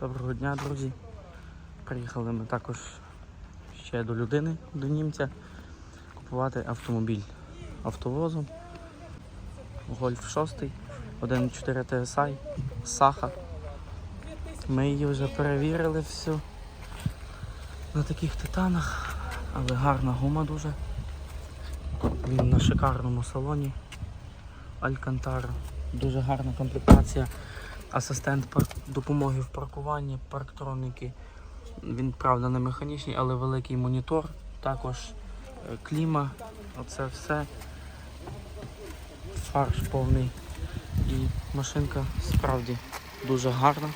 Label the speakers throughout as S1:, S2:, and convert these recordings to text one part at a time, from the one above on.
S1: Доброго дня, друзі. Приїхали ми також ще до людини, до німця, купувати автомобіль автовозом. Гольф 6, 1.4 TSI, Саха. Ми її вже перевірили всю на таких титанах, але гарна гума дуже. Він на шикарному салоні. Алькантара. Дуже гарна комплектація. Асистент допомоги в паркуванні, парктроники. Він, правда, не механічний, але великий монітор. Також е, кліма. Оце все. Фарш повний. І машинка справді дуже гарна.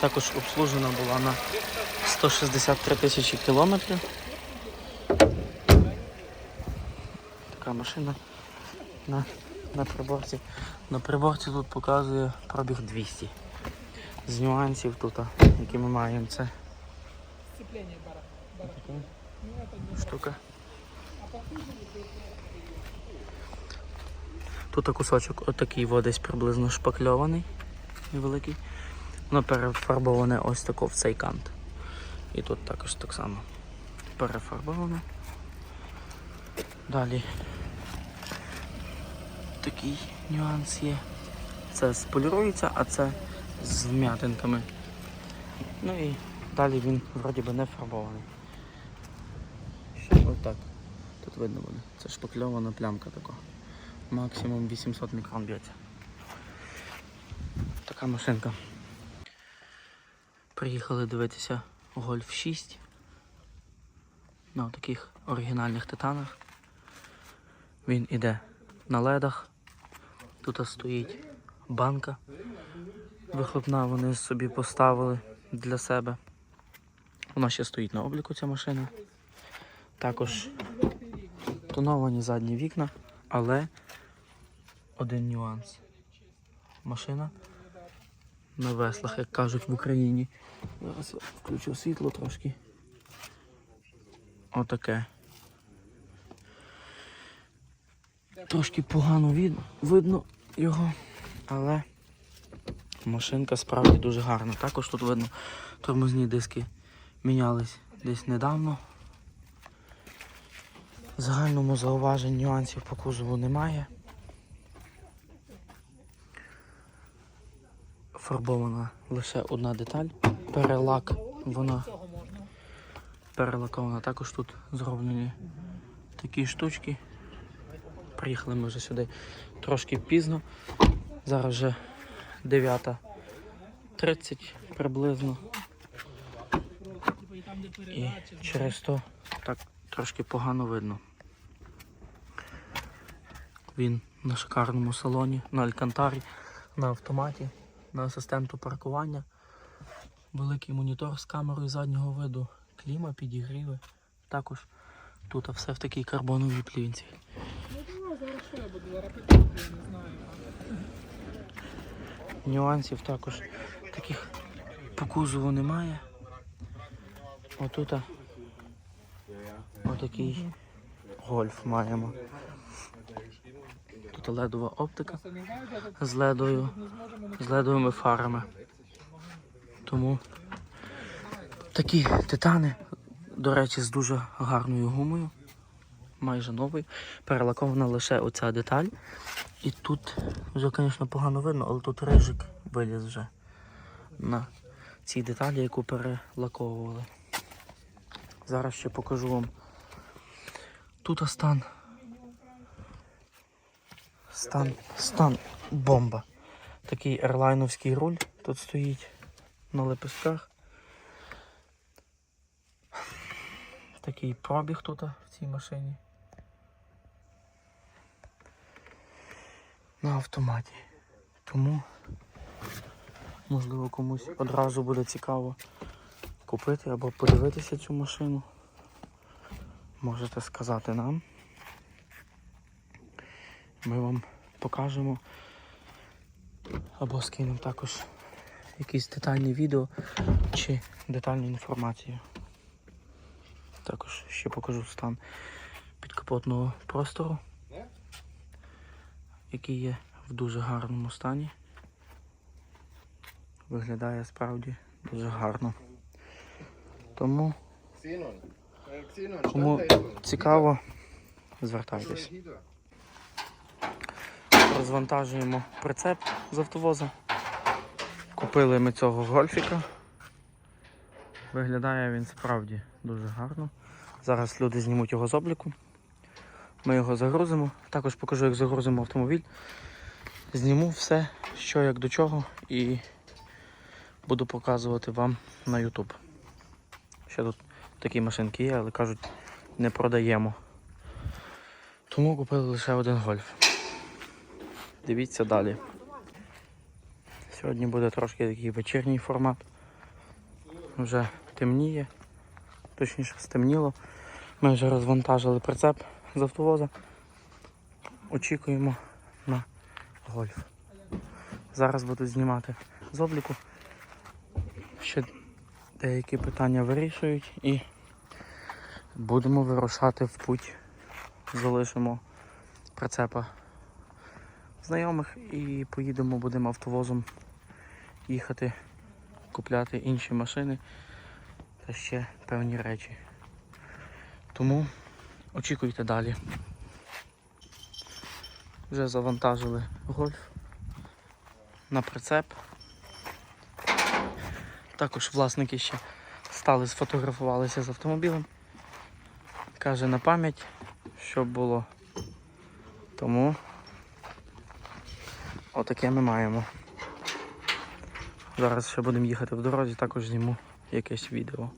S1: Також обслужена була на 163 тисячі кілометрів. Така машина на, на приборці. На приборці тут показує пробіг 200. З нюансів тут, які ми маємо, це
S2: Ну,
S1: штука. Тут кусочок отакий десь приблизно шпакльований, невеликий. Воно перефарбоване ось тако в цей кант. І тут також так само перефарбоване. Далі такий нюанс є. Це сполірується, а це з вм'ятинками. Ну і далі він вроді би не фарбований. Ще отак. Тут видно буде. Це шпакльована плямка така. Максимум 800 мікрон б'ється. Така машинка. Приїхали дивитися Golf 6 на таких оригінальних титанах. Він іде на ледах. Тут стоїть банка. Вихлопна вони собі поставили для себе. Вона ще стоїть на обліку ця машина. Також тоновані задні вікна, але один нюанс. Машина на веслах, як кажуть в Україні. Зараз включу світло трошки. Отаке. Трошки погано від... видно його, але машинка справді дуже гарна. Також тут видно тормозні диски мінялись десь недавно. В загальному зауважень нюансів по кузову немає. Фарбована лише одна деталь. Перелак вона перелакована. Також тут зроблені такі штучки. Приїхали ми вже сюди трошки пізно. Зараз вже 9.30 приблизно.
S2: І
S1: через то так трошки погано видно. Він на шикарному салоні, на Алькантарі, на автоматі, на асистенту паркування. Великий монітор з камерою заднього виду, кліма, підігріви. Також тут все в такій карбоновій плівці.
S2: Ну, давай, зараз що я буду? Зараз питати, я не знаю.
S1: Нюансів також таких по кузову немає. Отут отакий гольф маємо. Тут ледова оптика з ледою, з ледовими фарами. Тому такі титани, до речі, з дуже гарною гумою, майже новий. Перелакована лише оця деталь. І тут вже, звісно, погано видно, але тут рижик виліз вже на цій деталі, яку перелаковували. Зараз ще покажу вам. Тут стан. Стан, стан бомба. Такий ерлайновський руль тут стоїть на лепестках. Такий пробіг тут в цій машині. На автоматі. Тому, можливо, комусь одразу буде цікаво купити або подивитися цю машину. Можете сказати нам. Ми вам покажемо або скинемо також якісь детальні відео чи детальну інформацію. Також ще покажу стан підкапотного простору, який є в дуже гарному стані. виглядає справді дуже гарно. Тому Кому цікаво, звертайтесь. Розвантажуємо прицеп з автовоза. Купили ми цього гольфіка. Виглядає він справді дуже гарно. Зараз люди знімуть його з обліку. Ми його загрузимо. Також покажу, як загрузимо автомобіль. Зніму все, що як до чого, і буду показувати вам на YouTube. Ще тут такі машинки є, але кажуть, не продаємо. Тому купили лише один гольф. Дивіться далі. Сьогодні буде трошки такий вечірній формат. Вже темніє, точніше стемніло. Ми вже розвантажили прицеп з автовоза. Очікуємо на гольф. Зараз буду знімати з обліку. Ще деякі питання вирішують і будемо вирушати в путь. Залишимо прицепа знайомих і поїдемо, будемо автовозом їхати, купляти інші машини та ще певні речі. Тому очікуйте далі. Вже завантажили гольф на прицеп. Також власники ще стали, сфотографувалися з автомобілем. Каже на пам'ять, щоб було. Тому Отаке ми маємо. Зараз ще будемо їхати в дорозі, також зніму якесь відео.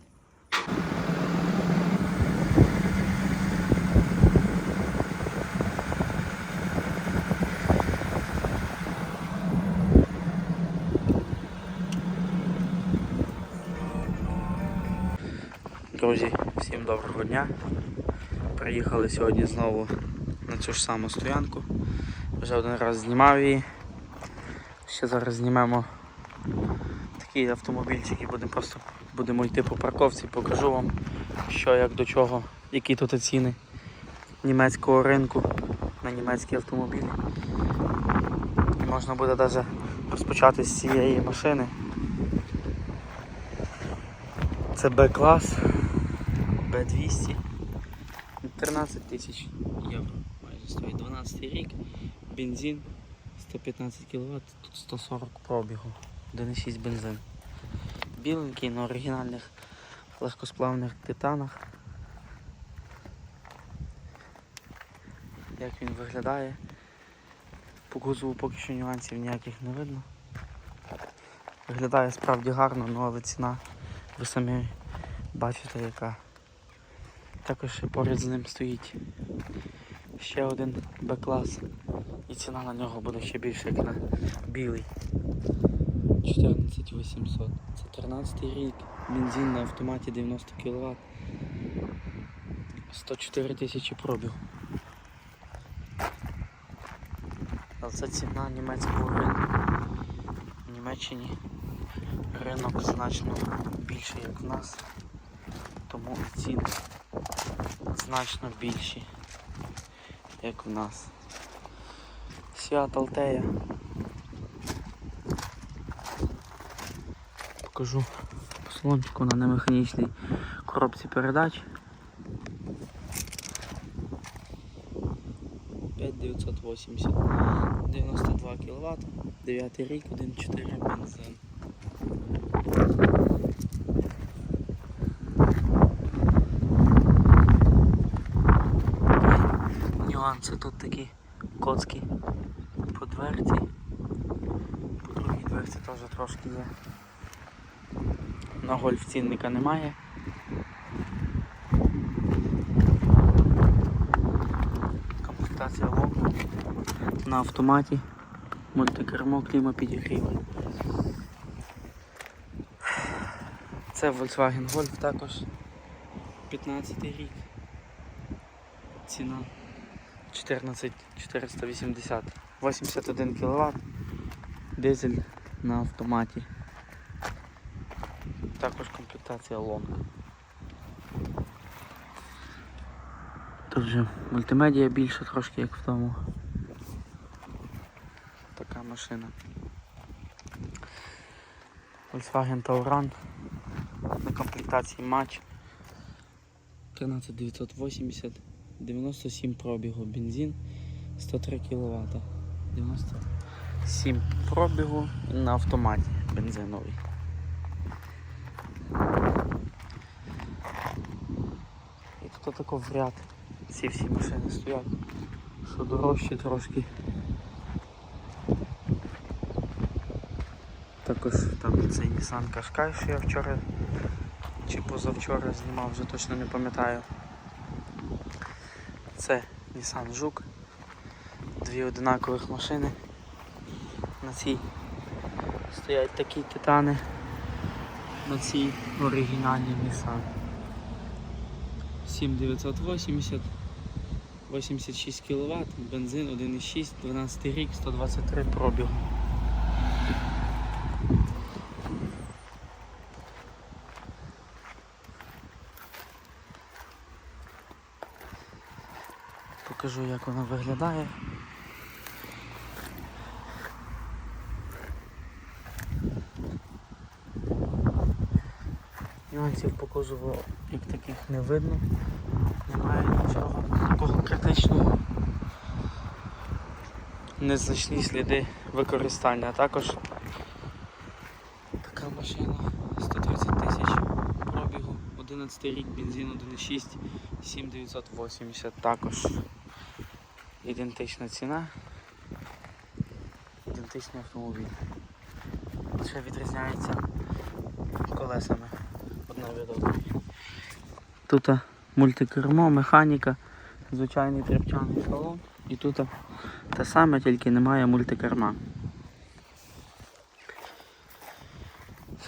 S1: Друзі, всім доброго дня. Приїхали сьогодні знову на цю ж саму стоянку. Вже один раз знімав її. Ще зараз знімемо такий автомобільчик і будемо просто будемо йти по парковці, покажу вам, що як до чого, які тут ціни німецького ринку на німецькі автомобілі. І можна буде навіть розпочати з цієї машини. Це Б-клас, Б200, 13 тисяч євро. Майже стоїть 12 рік, бензин 115 кВт, тут 140 пробігу, 1,6 бензин. Біленький на оригінальних легкосплавних титанах. Як він виглядає. По кузову поки що нюансів ніяких не видно. Виглядає справді гарно, ну але ціна ви самі бачите яка. Також ще поряд з ним стоїть ще один Б-клас. І ціна на нього буде ще більше, як на білий. 14800. Це 13 рік. Бензин на автоматі 90 кВт. 104 тисячі пробіг. Але це ціна німецького ринку. В Німеччині ринок значно більший, як в нас. Тому і ціни значно більші, як в нас. Seat Altea. Покажу по салончику на немеханічній коробці передач. 5980, 92 кВт, 9 рік, 1,4 бензин. Нюанси тут такі коцки по дверці. По другій дверці теж трошки є. На гольф цінника немає. Комплектація лом на автоматі. Мультикермо, клімопідігріви. Це Volkswagen Golf також 15 рік. Ціна 14 480 81 кВт. Дизель на автоматі. Також комплектація лонга. Тут вже мультимедіа більше трошки як в тому. Така машина. Volkswagen Tauran на комплектації матч 13980, 97 пробігу, бензин 103 кВт. 97 пробігу на автоматі бензиновий. І тут тако в ряд ці всі машини стоять, що дорожчі трошки. Також там цей Nissan Qashqai, що я вчора чи позавчора знімав, вже точно не пам'ятаю. Це Nissan Жук. Дві одинакових машини. На цій стоять такі титани. На цій оригінальній Nissan. 7980, 86 кВт, бензин 1,6, 12 рік, 123 пробігу. Покажу як вона виглядає. Нюансів по кузову як таких не видно. Немає нічого такого критичного. Незначні сліди використання. Також така машина 130 тисяч пробігу, 11 рік, бензин 1,6, 7980 також ідентична ціна. Ідентичний автомобіль. Ще відрізняється колесами одна від одної. Тут мультикермо, механіка, звичайний тряпчаний салон. І тут те саме, тільки немає мультикерма.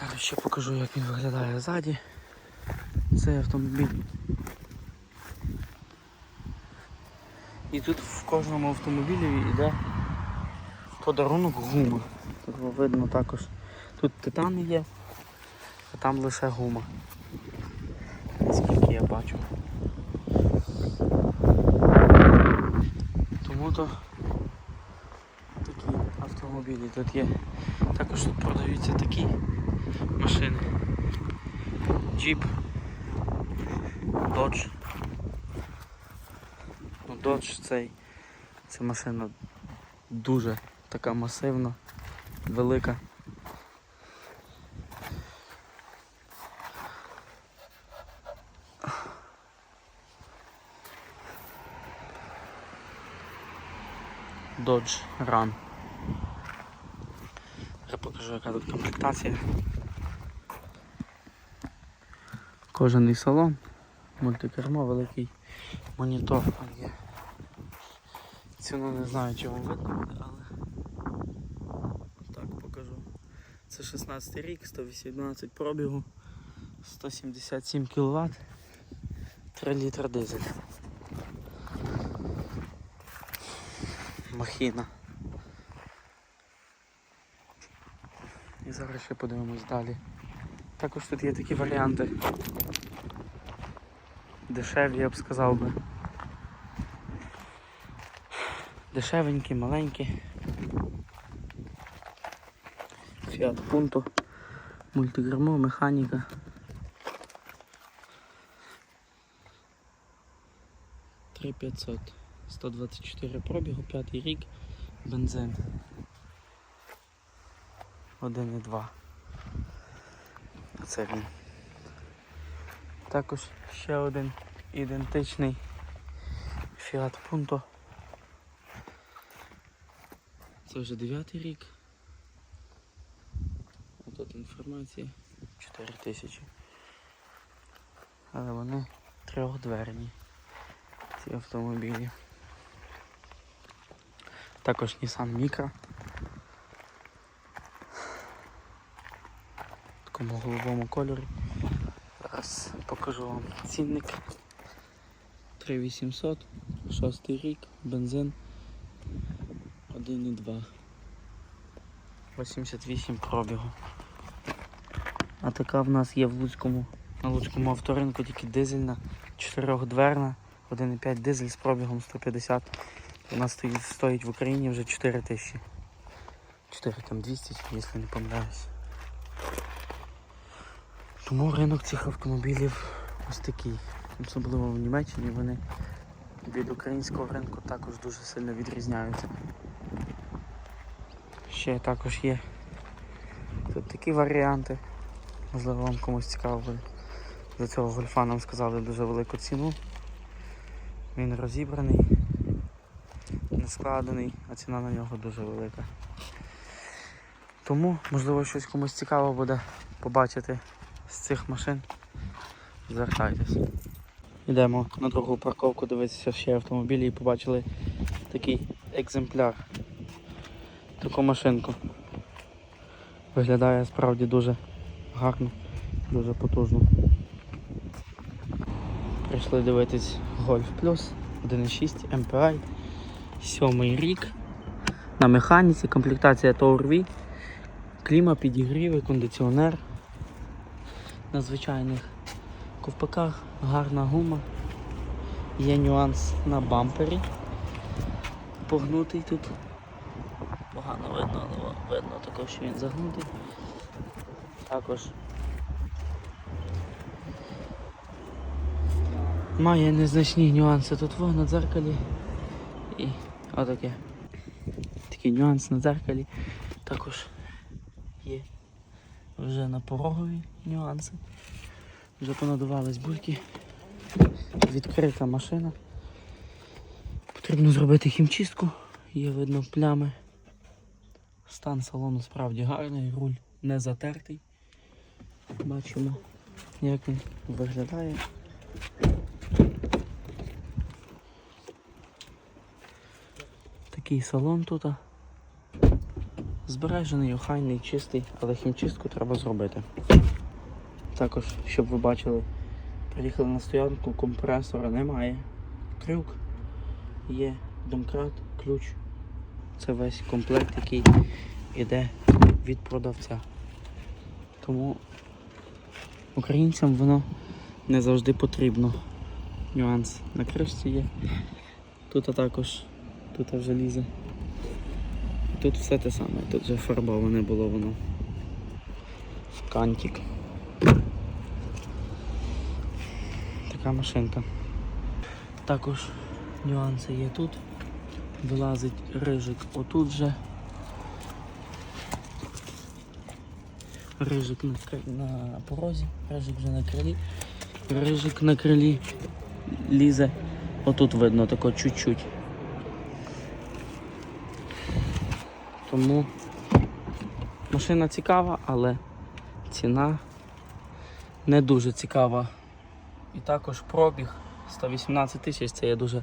S1: Зараз ще покажу, як він виглядає ззаді. Цей автомобіль. І тут в кожному автомобілі йде подарунок гума. Тут видно також. Тут титан є, а там лише гума. Наскільки я бачу. Тому то такі автомобілі тут є. Також тут продаються такі машини. Джіп, Dodge. Ну, Dodge цей. Ця машина дуже така масивна, велика. Dodge Run. Я покажу, яка тут комплектація. Кожаний салон, мультикермо, великий монітор там є. Ціну не знаю, чи вам видно буде, але так покажу. Це 16 рік, 118 пробігу, 177 кВт, 3 літра дизель. Махіна. І зараз ще подивимось далі. Також тут є такі варіанти. Дешеві, я б сказав би. Дешевенькі, маленькі. Fiat Punto. Мультигермо, механіка. Три 500. 124 пробігу, п'ятий рік, бензин. 1,2. Це він. Також ще один ідентичний Fiat Punto. Це вже 9 рік. Тут інформація 4 тисячі. Але вони трьохдверні, ці автомобілі. Також Nissan Micra. В такому голубому кольорі. Зараз покажу вам цінник. 3800, 6 рік, бензин 1,2. 88 пробігу. А така в нас є в Луцькому, на Луцькому авторинку тільки дизельна, 4-дверна, 1,5 дизель з пробігом 150. Вона стоїть, стоїть в Україні вже 4 тисячі. 4 там 200, якщо не помиляюсь. Тому ринок цих автомобілів ось такий. Особливо в Німеччині вони від українського ринку також дуже сильно відрізняються. Ще також є тут такі варіанти. Можливо вам комусь цікаво буде. За цього гольфа нам сказали дуже велику ціну. Він розібраний, не складений, а ціна на нього дуже велика. Тому, можливо, щось комусь цікаво буде побачити з цих машин. Звертайтесь. Йдемо на другу парковку дивитися ще автомобілі і побачили такий екземпляр. Таку машинку. Виглядає справді дуже гарно, дуже потужно. Прийшли дивитись Golf Plus 1.6 MPI, сьомий рік. На механіці, комплектація Tour V, кліма, підігріви, кондиціонер. На звичайних ковпаках гарна гума. Є нюанс на бампері. Погнутий тут. Погано видно, але видно також, що він загнутий. Також має незначні нюанси тут во на дзеркалі. І отаке. Такий нюанс на дзеркалі. Також є вже на порогові нюанси. Вже понадувались бульки. Відкрита машина. Потрібно зробити хімчистку. Є видно плями. Стан салону справді гарний, руль не затертий. Бачимо, як він виглядає. Такий салон тут. Збережений, охайний, чистий, але хімчистку треба зробити. Також, щоб ви бачили, приїхали на стоянку, компресора немає. Крюк є, домкрат, ключ. Це весь комплект, який йде від продавця. Тому українцям воно не завжди потрібно. Нюанс на кришці є. Тут також, тут вже лізе. Тут все те саме, тут вже фарбоване було воно. В Кантик. Така машинка. Також нюанси є тут. Вилазить рижик отут же. Рижик на, на порозі, рижик вже на крилі. Рижик на крилі лізе. Отут видно тако чуть-чуть. Тому машина цікава, але ціна не дуже цікава. І також пробіг 118 тисяч, це є дуже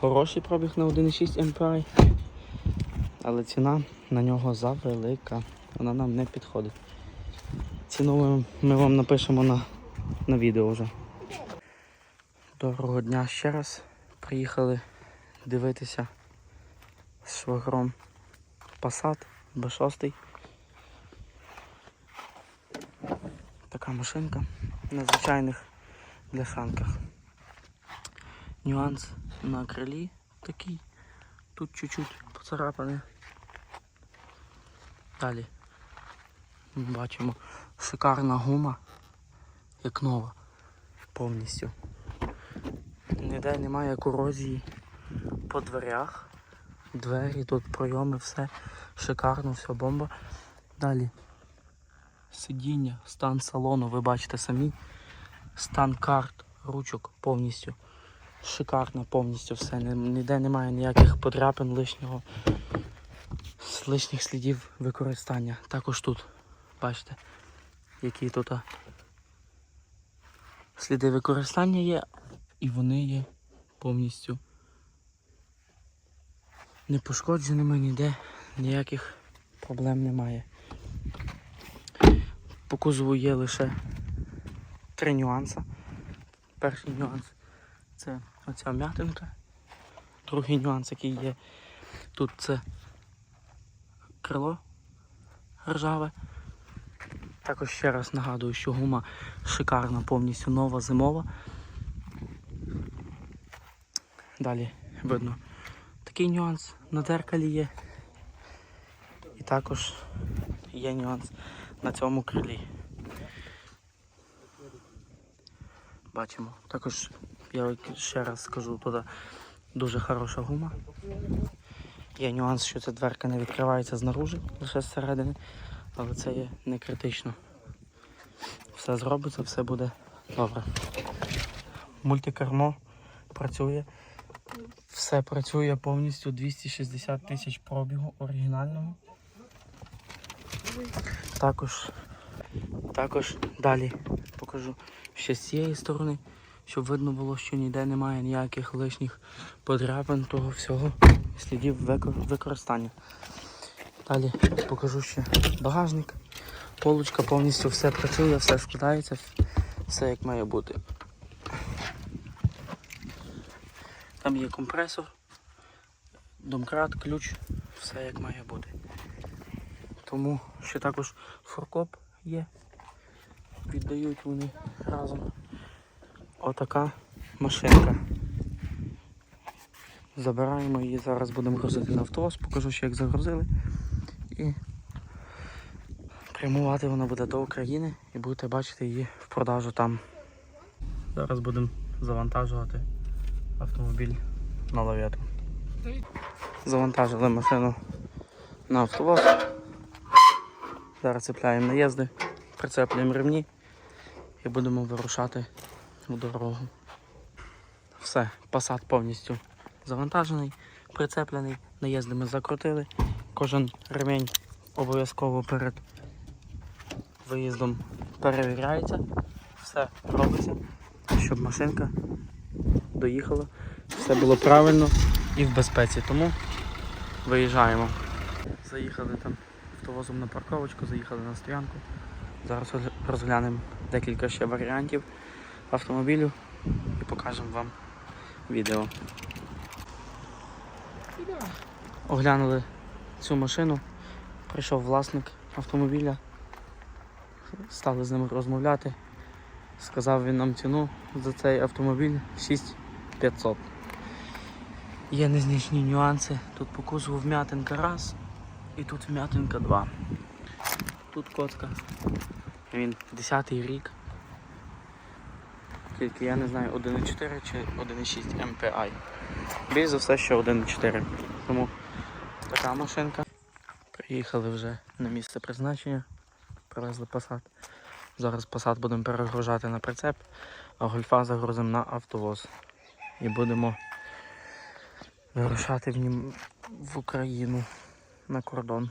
S1: хороший пробіг на 1,6 MPI. Але ціна на нього завелика. Вона нам не підходить. Ціну ми, вам напишемо на, на відео вже. Доброго дня ще раз. Приїхали дивитися з швагром Passat B6. Така машинка на звичайних бляшанках. Нюанс на крилі такий. Тут чуть-чуть поцарапане. Далі бачимо шикарна гума, як нова, повністю. Ніде немає корозії по дверях. Двері, тут пройоми, все шикарно, все бомба. Далі сидіння, стан салону, ви бачите самі. Стан карт, ручок повністю. Шикарно повністю все. Ніде немає ніяких подряпин лишнього, лишніх слідів використання. Також тут, бачите, які тут сліди використання є, і вони є повністю не пошкодженими ніде, ніяких проблем немає. По кузову є лише три нюанси. Перший нюанс це оця м'ятинка. Другий нюанс, який є тут, це крило ржаве. Також ще раз нагадую, що гума шикарна, повністю нова, зимова. Далі видно такий нюанс на дзеркалі є. І також є нюанс на цьому крилі. побачимо. Також я ще раз скажу, тут дуже хороша гума. Є нюанс, що ця дверка не відкривається знаружи, лише зсередини, але це є не критично. Все зробиться, все буде добре. Мультикермо працює. Все працює повністю 260 тисяч пробігу оригінального. Також, також далі покажу ще з цієї сторони, щоб видно було, що ніде немає ніяких лишніх подряпин того всього, слідів використання. Далі покажу ще багажник. Полочка повністю все працює, все складається, все як має бути. Там є компресор, домкрат, ключ, все як має бути. Тому ще також фуркоп є. Віддають вони разом. Отака машинка. Забираємо її, зараз будемо грузити на автобус, покажу ще як загрузили. І прямувати вона буде до України і будете бачити її в продажу там. Зараз будемо завантажувати автомобіль на лавету. Завантажили машину на автобус. Зараз цепляємо наїзди, прицеплюємо ремні і будемо вирушати в дорогу. Все, посад повністю завантажений, прицеплений, наїзди ми закрутили. Кожен ремень обов'язково перед виїздом перевіряється. Все робиться, щоб машинка доїхала. Все було правильно і в безпеці. Тому виїжджаємо. Заїхали там автовозом на парковочку, заїхали на стоянку. Зараз розглянемо декілька ще варіантів автомобілю і покажемо вам відео.
S2: Іде.
S1: Оглянули цю машину, прийшов власник автомобіля, стали з ним розмовляти. Сказав він нам ціну за цей автомобіль 6500. Є незначні нюанси. Тут по кузову вм'ятинка раз і тут вм'ятинка два. Тут коцка. Він 10-й рік. Тільки я не знаю 1.4 чи 1.6 MPI. Більш за все, що 1.4. Тому така машинка. Приїхали вже на місце призначення, привезли посад. Зараз посад будемо перегружати на прицеп, а гольфа загрузимо на автовоз. І будемо вирушати в, нім в Україну на кордон.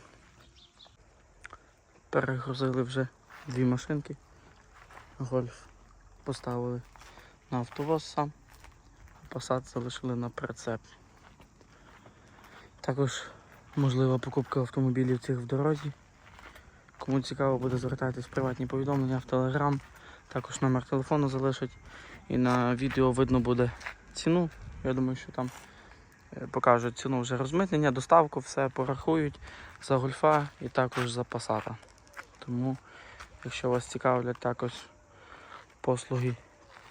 S1: Перегрузили вже дві машинки. Гольф поставили на автовоз сам, а посад залишили на прицеп. Також можлива покупка автомобілів цих в дорозі. Кому цікаво буде звертатись в приватні повідомлення в Телеграм. Також номер телефону залишить. І на відео видно буде ціну. Я думаю, що там е, покажуть ціну вже розмитнення, доставку, все порахують за гольфа і також за пасата. Тому, якщо вас цікавлять також послуги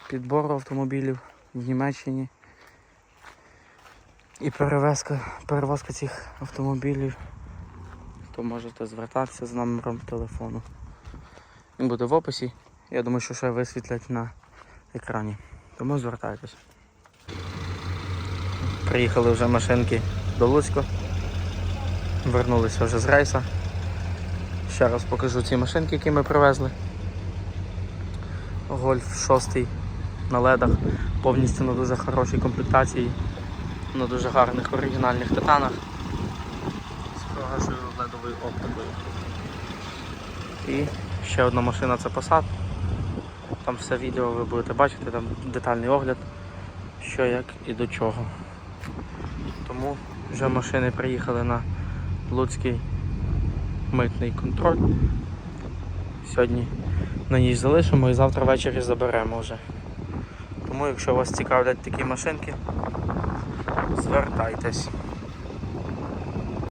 S1: підбору автомобілів в Німеччині і перевезка, перевозка цих автомобілів, то можете звертатися з номером телефону. Він буде в описі. Я думаю, що ще висвітлять на екрані. Тому звертайтесь. Приїхали вже машинки до Луцька. Вернулися вже з рейса. Ще раз покажу ці машинки, які ми привезли. Гольф 6 на ледах, повністю на дуже хорошій комплектації, на дуже гарних оригінальних титанах з хорошою ледовою оптикою. І ще одна машина це Passat. Там все відео ви будете бачити, там детальний огляд, що як і до чого. Тому вже машини приїхали на Луцький митний контроль. Сьогодні на ніч залишимо і завтра ввечері заберемо вже. Тому якщо вас цікавлять такі машинки, звертайтесь.